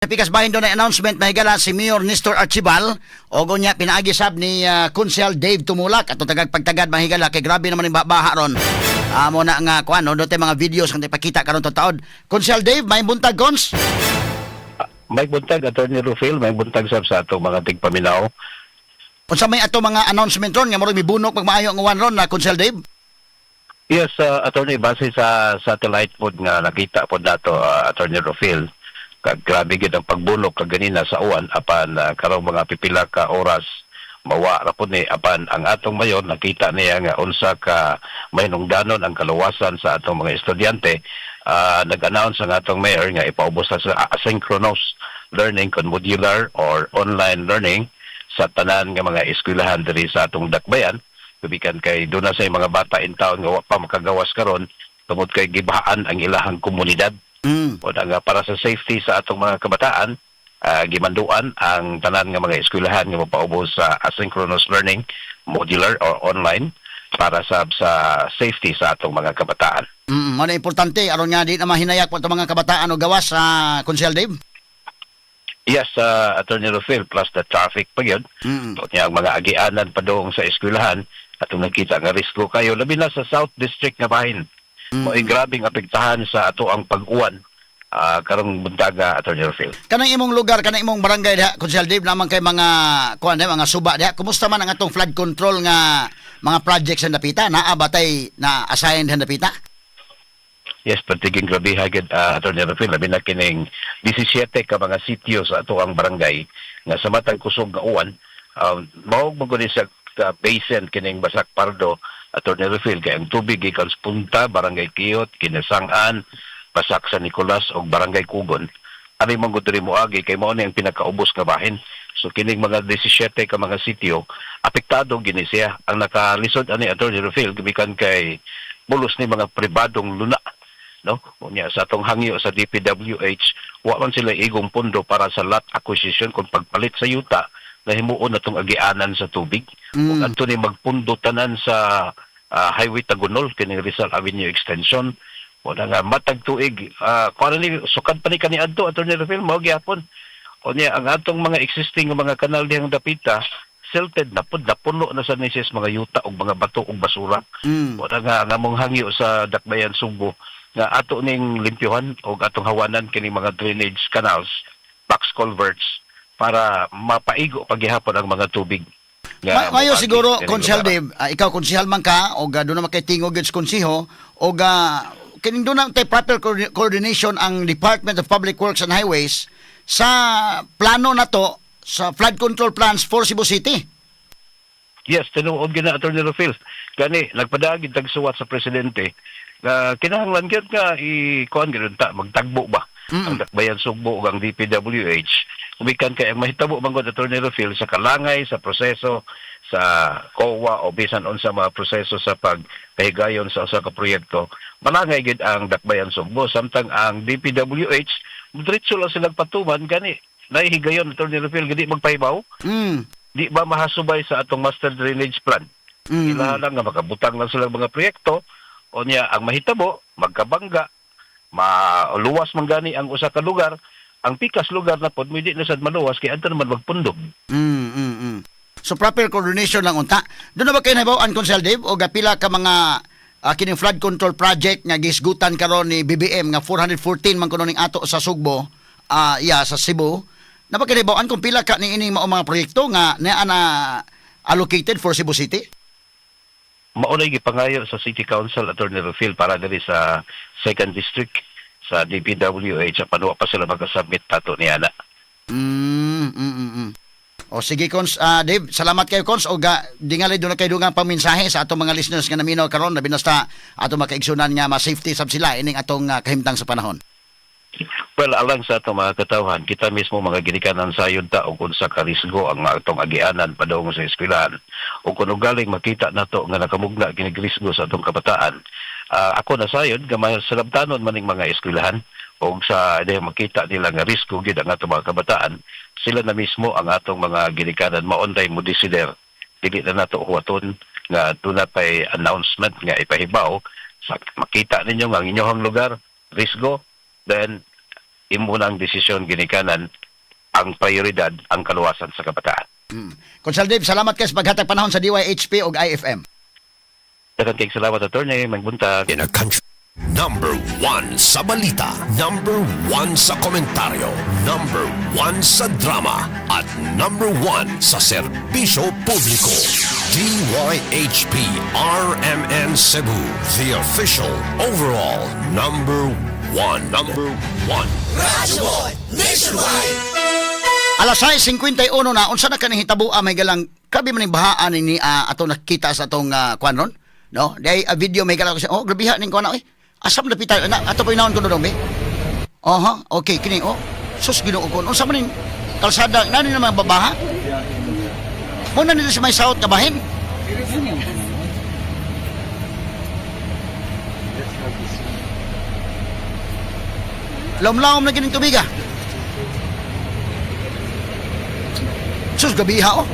Pikas bahin doon na announcement mahigala si Mayor Nestor Archibal o gunya pinaagi sab ni uh, Kunsel Dave Tumulak ato tagag pagtagad mahigala kay grabe naman yung baha ron. Amo na nga kuan no dote mga videos kang ipakita karon to taon. Kunsel Dave may buntag kons. May buntag, Attorney Rufil, may buntag sab sa atong mga tigpaminaw. Unsa may ato mga announcement ron nga murag mibunok magmaayo ang uwan ron na Kunsel Dave. Yes, uh, Attorney, base sa satellite pod nga nakita po dato, uh, Attorney Rufil, kag grabe gid ang pagbulok kag ganina sa uwan apan uh, karong mga pipila ka oras mawa ra po ni apan ang atong mayor nakita niya nga unsa ka mahinungdanon ang kaluwasan sa atong mga estudyante. Uh, nag-announce ang atong mayor nga ipaubos sa asynchronous learning kon modular or online learning sa tanan nga mga eskwelahan diri sa atong dakbayan. Kubikan kay doon na sa mga bata in town nga wa pa makagawas karon tungod kay gibahaan ang ilahang komunidad Mm. o nga para sa safety sa atong mga kabataan ah, gimanduan ang tanan nga mga eskwelahan nga mapaubos sa asynchronous learning modular or online para sa sa safety sa atong mga kabataan. Mm, na importante aron nga di na mahinayak itong mga kabataan o gawas sa Kunsel Dave. Yes, uh, Attorney Rufil, plus the traffic pa yun. Mm. Niya ang mga agianan pa doon sa eskwelahan at nakita nga risko kayo, labi na sa South District nga bahin. Mm. Mo grabing apektahan sa ato ang pag-uwan ah, karong buntaga, Attorney Rufil. Kanang imong lugar, kanang imong barangay diha, Kunsel Dave naman kay mga kuan diha, mga suba diha. Kumusta man ang atong flood control nga mga projects sa napita? Naa batay na assign sa napita? Yes, patiging grabe hagad uh, Attorney Rufil, labi na kining 17 ka mga sityo sa ato ang barangay nga sa matang kusog nga uwan, um, mao mo guni sa uh, basin kining Basak Pardo, Attorney Rufil, kay ang tubig gikan punta, barangay Kiyot, Kinasangan, Basak sa Nicolas o barangay Kugon. Ano yung mga mo agi kay mao na yung pinakaubos nga bahin. So kining mga 17 ka mga sityo apektado gini siya. Ang nakalisod ani Attorney Rufil gibikan kay bulos ni mga pribadong luna no unya sa atong hangyo sa DPWH wa man sila igong pondo para sa lot acquisition kung pagpalit sa yuta na himuon natong agianan sa tubig. Mm. ug adto ni magpundo tanan sa ah, Highway Tagunol kini Rizal Avenue Extension. O na nga matag tuig uh, kuno ni sukad pa ni kani adto attorney Rafael mao gyapon. O niya ang atong mga existing mga kanal dihang dapita silted na pud napuno na sa nisis mga yuta ug mga bato ug basura. Mm. wala nga nga mong hangyo sa Dakbayan Subo nga ato ning limpyuhan o atong hawanan kini mga drainage canals, box culverts para mapaigo paghihapon ang mga tubig. Ma- mayo siguro lugar. Dave, ah, ikaw konsehal man ka o ga doon na makay tingog sa konseho o ga kining doon na tay proper coordi- coordination ang Department of Public Works and Highways sa plano na to sa flood control plans for Cebu City. Yes, tinuod gina Attorney Rufil. Gani nagpadagid tagsuwat sa presidente nga kinahanglan gyud nga i-kuan gyud ta magtagbo ba Mm. ang Dakbayan Sugbo ug ang DPWH umikan kay mahitabo manggod Attorney Rufil sa kalangay sa proseso sa COA o bisan unsa mga proseso sa pagkahigayon sa usa ka proyekto malangay gid ang Dakbayan Sugbo samtang ang DPWH diretso lang silang patuman gani nahihigayon Attorney Rufil gani magpahibaw Mm. di ba mahasubay sa atong master drainage plan Mm. Lang nga makabutang lang sila mga proyekto o niya ang mahitabo, magkabangga, maluwas man gani ang usa ka lugar, ang pikas lugar na pod hindi na sad maluwas kay adto naman magpundog. Mm, mm, mm. So proper coordination lang unta. Doon na ba kayo nahibaw Konsel Dave o gapila ka mga ah, kining flood control project nga gisgutan karon ni BBM nga 414 man kuno ning ato sa Sugbo, ah yeah, sa Cebu. Na ba kayo nahibawan kung pila ka ni ining mao mga proyekto nga naa na allocated for Cebu City? Maunay gipangayo sa City Council Attorney Rufil para diri sa second district sa DPWH apan wa pa sila magka-submit tato ni ana. Mm, mm, mm, mm. O sige Cons, ah, Dave, salamat kayo Cons o ga dingali doon na kayo dugang paminsahe sa atong mga listeners nga naminaw karon na binasta ato makaigsunan nga ma-safety sab sila ining atong ah, kahimtang sa panahon. Well, alang sa atong mga katawhan, kita mismo mga ginikanan sa yunta o kung sa karisgo ang atong agianan padong sa eskwelahan. O kung galing makita nato nga nakamugna kinigrisgo sa atong kabataan, ah, ako na sayod, gamay salabtanon maning mga eskwelahan o sa de makita nila nga risgo gid ang atong mga kabataan, sila na mismo ang atong mga ginikanan maonday mo desider. Dili na nato huwaton nga tuna pay announcement nga ipahibaw sa makita ninyo ang inyong lugar risgo then imo ang desisyon ginikanan ang prioridad ang kaluwasan sa kabataan. Mm. Consul Dave, salamat kayo sa paghatag panahon sa DYHP o IFM. Daghang kayong salamat attorney, magbuntag. in a country. Number one sa balita. Number one sa komentaryo. Number one sa drama. At number one sa serbisyo publiko. DYHP RMN Cebu. The official overall number one. Number one. Alas 6:51 na unsa na kaning hitabo may galang kabi man bahaan ni uh, ato nakita sa atong uh, kwan ron no? Day a video may galang oh grabe ha ning kwan na, oy. Asam na pitay. Na ato pa inaon ko dong be Aha, okay kini oh. Sus Ginoo ko. Unsa man ning kalsada? Nani naman babaha mo na nito sa may south ka bahin Lom-lom na gining tubig ah. Sus, gabi ha, oh.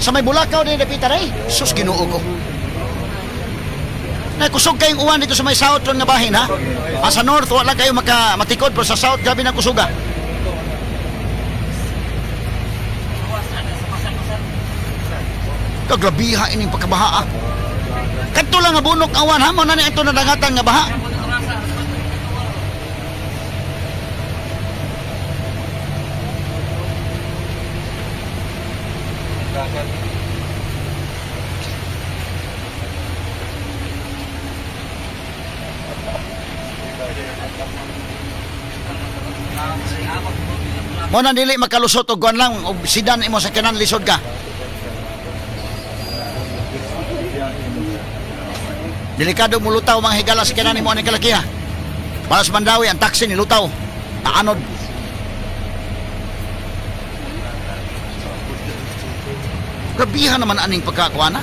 Sa may bulakaw din napita rin. Sus, ginoo ko. Nakusog kayong uwan dito sa may south ron nga bahin, ha? Ah, sa north, wala kayo maka, matikod, pero sa south, gabi na kusuga. Kagrabiha ining pagkabaha, ah. Kadto lang nga bunok awan, ha? Mo na ni ito nadangatan nga baha. Mo na dili makalusot og kuan lang og sidan imo sa kanan lisod ka. Delikado mo lutaw mga higala sa kanan mo ani kalakiha. Para sa Mandawi ang taxi ni lutaw. Taanod. Grabihan naman aning pagkakuana.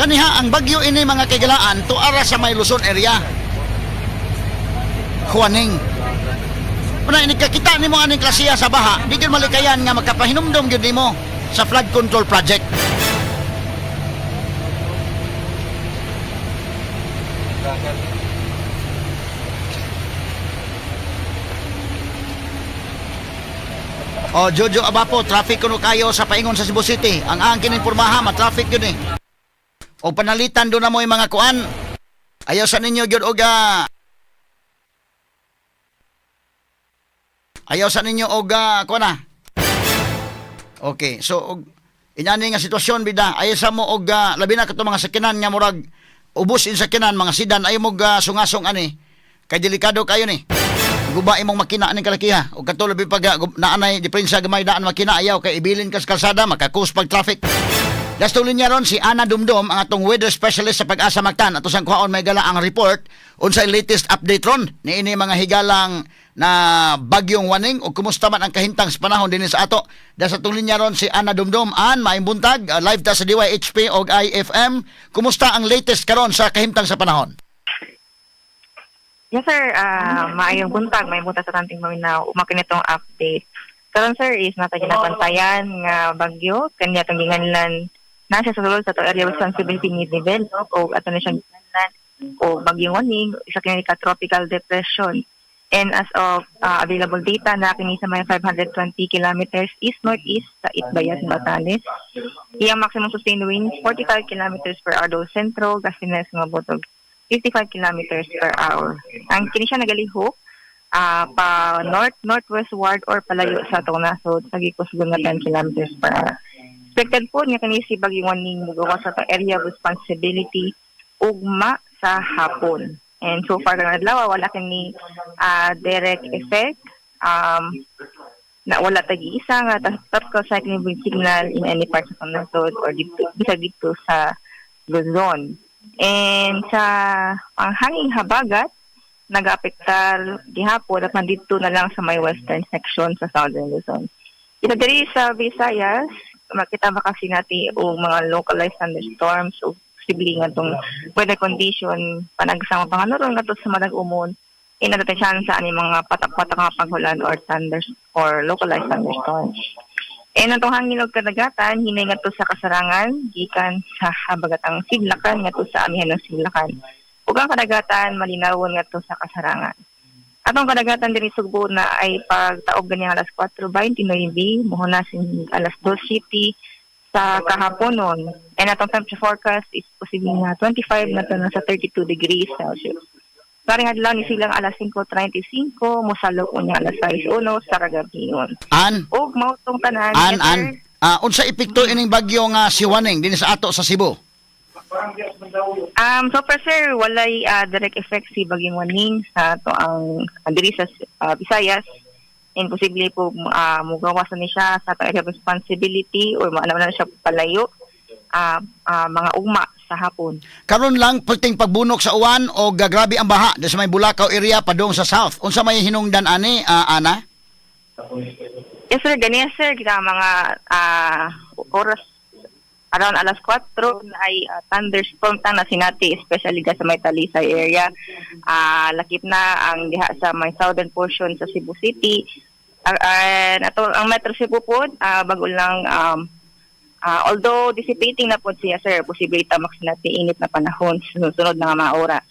Kaniha ang bagyo ini mga kagalaan tuara sa may Luzon area. Huaning. Una ini kakita nimo aning klasiya sa baha, di gyud malikayan nga makapahinumdom gyud nimo sa flood control project. O Jojo Abapo, traffic kuno kayo sa paingon sa Cebu City. Ang angkin informaha, ma-traffic yun eh. O panalitan doon na mo yung mga kuan. Ayaw sa ninyo gyud og Ayaw sa ninyo og ah, kuan na. Okay, so og inani nga sitwasyon bida, ayaw sa mo og labi na kato mga sakinan nga murag ubos in sakinan mga sidan ayaw mo ah, sungasong ani. Kay delikado kayo ni. Guba imong makina ning kalakiha. O kato labi pag gub- naanay diferensya gamay daan makina ayaw kay ibilin ka sa kalsada makakus pag traffic. Gastulin niya ron si Ana Dumdum, ang atong weather specialist sa pag-asa Mactan. Ato sang kuhaon may gala ang report unsay latest update ron ni ini mga higalang na bagyong waning o kumusta man ang kahintang sa panahon din sa ato. Tulin niya ron si Ana Dumdum, an maayong buntag, uh, live ta sa DYHP o IFM. Kumusta ang latest karon sa kahintang sa panahon? Yes, sir. Ah, maayong buntag. May buntag sa tanting na umakin itong update. Karon sir is nata ginabantayan nga bagyo kanya tong ginganlan na siya sa sulod sa to area responsibility ni develop o ato na siyang o bagyong warning isa kini tropical depression. And as of ah, available data na kini sa may 520 kilometers east northeast sa Itbayas, Batanes. Iyang maximum sustained winds 45 kilometers per hour daw sentro, Gasinas nga botog 55 kilometers per hour. Ang kini siya nagalihok ah pa north northwestward or palayo sa atong nasod sa gikusgon nga 10 kilometers per hour. Expected po niya kani si bagyong warning mugawa sa atong area of responsibility ugma sa hapon. And so far karong adlaw wala kani ah, direct effect um na wala tagi isa nga ta- tropical cyclone wind signal in any part sa nasod or dito bisa dito sa Luzon. And sa panghanging habagat, nag-apektar gihapon at nandito na lang sa may western section sa Southern Luzon. Ito diri sa Visayas, makita ba kasi natin o mga localized thunderstorms o posible nga itong weather condition panagsama panganuron nga to sa madag umon ina natin chance sa ani mga patak-patak nga paghulan or thunders or localized thunderstorms. E natong hangin og kadagatan hinay nga to sa kasarangan gikan sa habagatang sidlakan nga to sa amihan ng sidlakan. Ug ang kadagatan malinawon nga sa kasarangan. Atong kadagatan diri Sugbo na ay pagtaob gani alas 4:29 mo na sin alas 2 city sa kahaponon. And atong temperature forecast is posible na 25 na sa 32 degrees Celsius. Karing adlaw ni silang alas 5.35, musalo ko niya alas 6.1 sa kagabiyon. An, Ug mautong tanan, an, an. Ah, unsa epekto ining bagyo nga si Waning dinhi sa ato sa Cebu? Um, so far sir, walay ah, direct effect si Bagyong Waning sa to ang diri sa ah, Visayas. And posible po uh, mugawasan ni siya sa of responsibility or maanaw na siya palayo ah, ah, mga ugma sa hapon. Karon lang perting pagbunok sa uwan o gagrabe ang baha sa may Bulacau area padung sa south. Unsa may hinungdan ani ah, ana? Yes sir, ganyan sir, kita mga ah, oras around alas 4 na ay ah, thunderstorm ta na sinati especially ga sa may Talisay area. Ah, lakip na ang diha sa may southern portion sa Cebu City. Ah, and ato ang Metro Cebu po ah, bago lang um, ah, although dissipating na po siya sir, posible tamax natin init na panahon sunod na nga mga oras.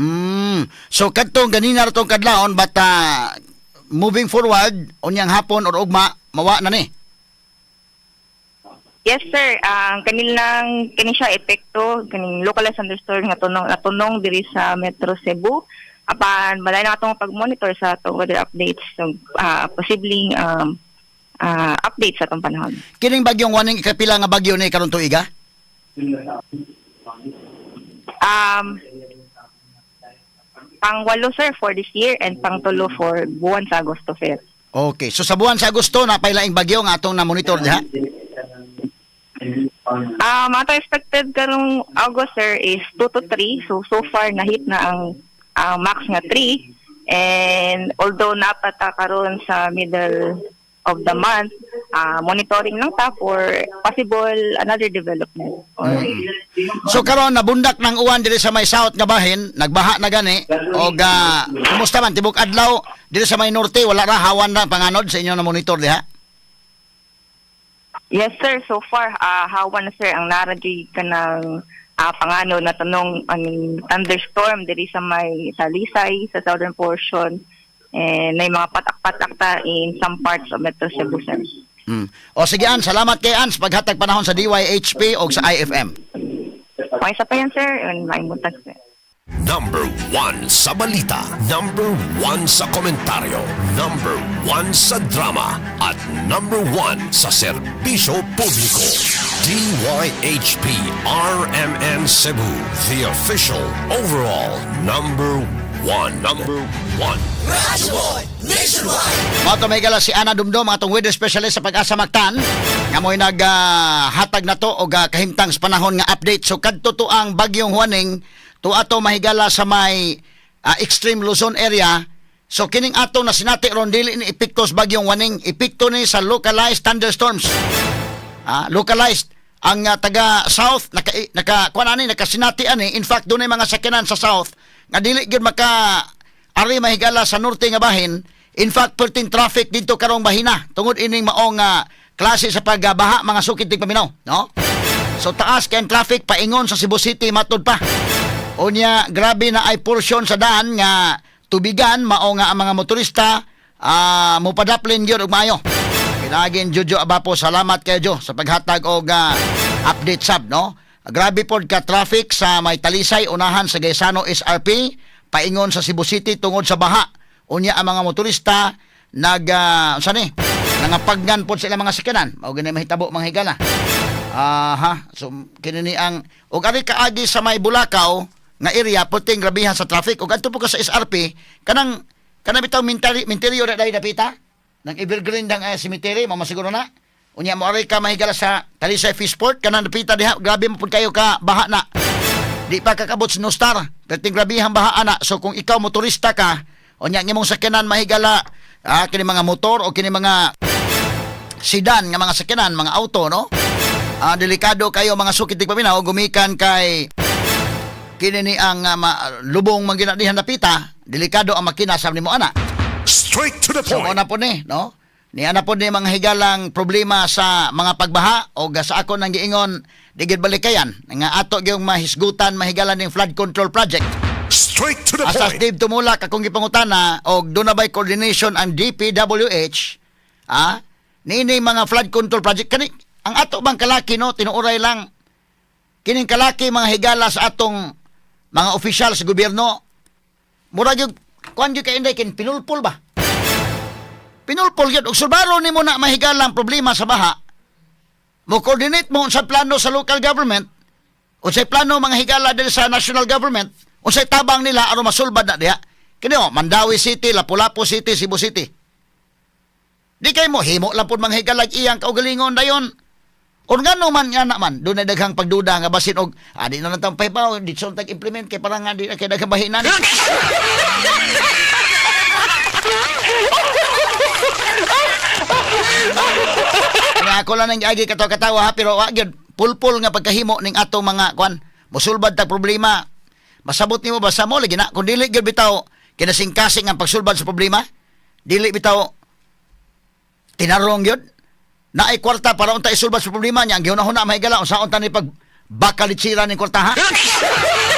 Mm. So kadtong ganina ra tong kadlawon but ah, moving forward unyang hapon or ugma mawa na ni. Yes sir, ang kanilang kani siya epekto kaning localized thunderstorm nga tunong natunong diri sa Metro Cebu apan balay na atong pag-monitor sa atong weather updates so ah, posibleng um, ah, updates sa atong panahon. Kining bagyong Waning ikapila nga bagyo ni karon tuiga? Um, pang walo sir for this year and pang tulo for buwan sa Agosto sir. Okay. So sa buwan sa Agosto na pailaing bagyo nga atong na monitor diha. Um, ato expected karong August sir is 2 to 3. So so far nahit na ang ang max nga 3 and although napata karon sa middle of the month, ah, monitoring lang ta for possible another development. Or, So karon nabundak ng uwan diri sa may south nga bahin, nagbaha na gani og uh, kumusta man tibok adlaw diri sa may norte wala ra hawan na panganod sa inyo na monitor diha. Yes sir, so far ah hawan na sir ang naradyo ka ng ah, pangano na tanong ang thunderstorm diri sa may Talisay sa southern portion and may mga patak-patak ta in some parts of Metro Cebu sir. Mm. O sige Ans, salamat kay Ans paghatag panahon sa DYHP o sa IFM. Okay sa pa yan sir, and may muntag sir. Number one sa balita. Number one sa komentaryo. Number one sa drama. At number one sa serbisyo publiko. DYHP RMN Cebu. The official overall number one. Number one. Mato may gala si Ana Dumdum atong weather specialist sa pag-asa Mactan nga mo'y naghatag na to og ah, kahimtang sa panahon nga update so kadto to ang bagyong Juaning to ato mahigala sa may ah, extreme Luzon area. So kining ato na sinati ron dili ni epekto sa bagyong Juaning epekto ni sa localized thunderstorms. Ah, localized. Ang ah, taga south naka naka kuan ani nakasinati ani. In fact dunay mga sakyanan sa south nga dili gyud maka ari mahigala sa norte nga bahin. In fact perting traffic dito karong bahina. Tungod ining maong ah, klase sa pagbaha mga sukit tig paminaw no? So taas kay traffic paingon sa Cebu City matud pa unya grabe na ay portion sa daan nga tubigan mao nga ang mga motorista ah mupadaplin gyud og maayo Pinagin Jojo Abapo, salamat kayo Jo sa paghatag og ah, update sab no. Grabe pod ka traffic sa may Talisay unahan sa Gaisano SRP paingon sa Cebu City tungod sa baha. Unya ang mga motorista nag uh, ni nangapagnan pod sila mga sakyanan. Mao gani mahitabo mga higala. Aha, so kini ni ang ug ari kaagi sa may Bulacau nga area puting grabihan sa traffic. Ug adto po ka sa SRP kanang kanang bitaw minteri minteryo na dai dapita ng Evergreen dang uh, cemetery mo masiguro na. Unya mo ari ka mahigala sa Talisay Fishport kanang dapita diha grabe mo pud kayo ka baha na. Di pa kakabot sa Nostar perting grabihan baha ana so kung ikaw motorista ka unya ang imong sakyanan mahigala ah, kini mga motor o kini mga sedan nga mga sakyanan mga auto no? Ah, delikado kayo mga sukitig paminaw gumikan kay kini ni ang ah, ma- lubong man ginadihan na pita, delikado ang makina sa nimo ana. Straight to the So point. na po ni, no? Ni ana po ni mga higalang problema sa mga pagbaha o sa ako nang giingon digid balikayan nga ato gyung mahisgutan mahigalan ning flood control project. Straight to the Asas point. Dave Tumulak akong gipangutana og na ba'y coordination ang DPWH ah nini mga flood control project kani ang ato bang kalaki no tinuuray lang kining kalaki mga higala sa atong mga opisyal sa gobyerno mura gyud kuan gyud kay inday kin pinulpol ba? Pinulpol gyud og subaro nimo na mahigala ang problema sa baha. Mo coordinate mo sa plano sa local government unsay plano mga higala dili sa national government unsay tabang nila aron masulbad na diha. Kini oh Mandawi City Lapu-Lapu City Cebu City. Di kay mo himo lang pud mga higala iyang kaugalingon dayon Kung nga man nga naman, doon na daghang pagduda nga basin og adi na nang pay pa di so tag implement kay parang nga di na kay daghang bahinan. Nga ako lang nang agi katawa katawa pero wa gyud pulpul nga pagkahimo ning atong mga kwan mosulbad tag problema. Masabot nimo basta mo lagi na kung dili gyud bitaw kinasingkasing ang pagsulbad sa problema, dili bitaw tinarong gyud na ay kwarta para unta isulbad sa problema niya. Ang gihunahuna may gala unsa unta ni pag bakalitsira ning kwarta ha